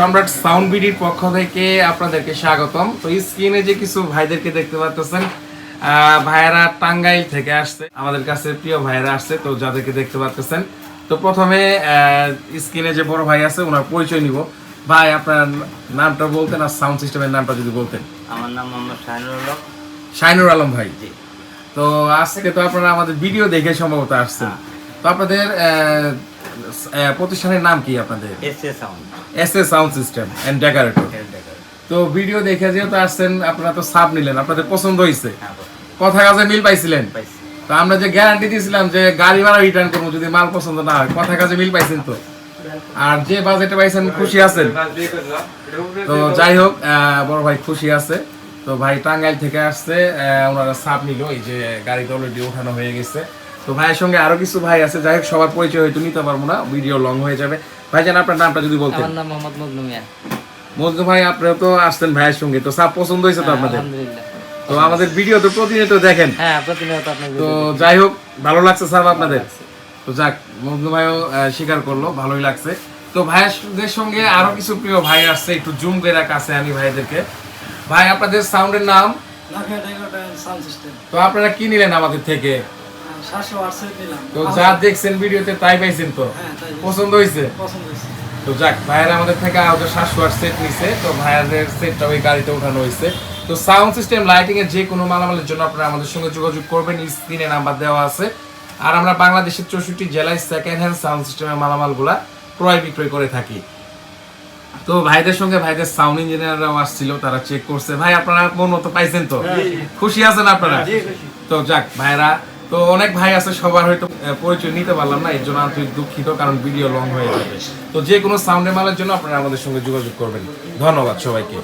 সম্রাট সাউন্ড বিডির পক্ষ থেকে আপনাদেরকে স্বাগতম। তো স্ক্রিনে যে কিছু ভাইদেরকে দেখতে পাচ্ছেন ভাইয়েরা টাঙ্গাইল থেকে আসছে আমাদের কাছে প্রিয় ভাইয়েরা আসছে তো যাদেরকে দেখতে পাচ্ছেন তো প্রথমে স্ক্রিনে যে বড় ভাই আছে ওনার পরিচয় নিব। ভাই আপনার নামটা বলতেন আর সাউন্ড সিস্টেমের নামটা যদি বলতেন। আমার নাম মোহাম্মদ শাহিনুর আলম। শাইনুর আলম ভাই। জি। তো আজকে তো আপনারা আমাদের ভিডিও দেখে সম্ভবত আসছেন। তো আপনাদের প্রতিষ্ঠানের নাম কি আপনাদের? S A sound system and decorator তো ভিডিও দেখে যেহেতু আসছেন আপনারা তো সাব নিলেন আপনাদের পছন্দ হয়েছে হ্যাঁ কথা কাজে মিল পাইছিলেন? তো আমরা যে গ্যারান্টি দিয়েছিলাম যে গাড়ি ভাড়া রিটার্ন করব যদি মাল পছন্দ না হয় কথা কাজে মিল পাইছেন তো? আর যে বাজেটে পাইছেন খুশি আছেন? তো যাই হোক বড় ভাই খুশি আছে। তো ভাই টাঙ্গাইল থেকে আসছে ওনারা সাপ নিল এই যে গাড়িতে অলরেডি ওঠানো হয়ে গেছে। তো ভাইয়ের সঙ্গে আরও কিছু ভাই আছে যাই হোক সবার পরিচয় হয়তো নিতে পারব না ভিডিও লং হয়ে যাবে। ভাই জান আপনার নামটা যদি বলতেন। আমার নাম মোহাম্মদ মজনু মিয়া। মজনু ভাই আপনারা তো আসছেন ভাইয়ের সঙ্গে তো সাপ পছন্দ হয়েছে তো আপনাদের? আলহামদুলিল্লাহ। তো আমাদের ভিডিও তো প্রতিনিয়ত দেখেন। হ্যাঁ প্রতিনিয়ত আপনার তো যাই হোক ভালো লাগছে স্যার আপনাদের? তো যাক মজনু ভাইও স্বীকার করল ভালোই লাগছে। তো ভাইয়ের সঙ্গে আরও কিছু প্রিয় ভাই আসছে একটু জুম করে কাছে আমি ভাইদেরকে। ভাই আপনাদের সাউন্ডের নাম? তো আপনারা কি নিলেন আমাদের থেকে? তো যা দেখছেন ভিডিওতে তাই পাইছেন তো? হ্যাঁ পছন্দ হয়েছে তো যাক ভাইয়েরা আমাদের থেকে ওদের সাতশো আট সেট নিছে তো ভাইয়াদের সেটটা ওই গাড়িতে ওঠানো হয়েছে তো সাউন্ড সিস্টেম লাইটিং এর যে কোনো মালামালের জন্য আপনারা আমাদের সঙ্গে যোগাযোগ করবেন স্ক্রিনে নাম্বার দেওয়া আছে। আর আমরা বাংলাদেশের চৌষট্টি জেলায় সেকেন্ড হ্যান্ড সাউন্ড সিস্টেমের মালামালগুলা ক্রয় বিক্রয় করে থাকি। তো ভাইদের সঙ্গে ভাইদের সাউন্ড ইঞ্জিনিয়াররাও আসছিল তারা চেক করছে। ভাই আপনারা মন মতো পাইছেন তো? খুশি আছেন আপনারা? তো যাক ভাইরা তো অনেক ভাই আছে, সবার হয়তো পরিচয় নিতে পারলাম না, এর জন্য আন্তরিক দুঃখিত, কারণ ভিডিও লং হয়ে যাবে। তো যে কোনো সাউন্ডের মালের জন্য আপনারা আমাদের সঙ্গে যোগাযোগ করবেন। ধন্যবাদ সবাইকে।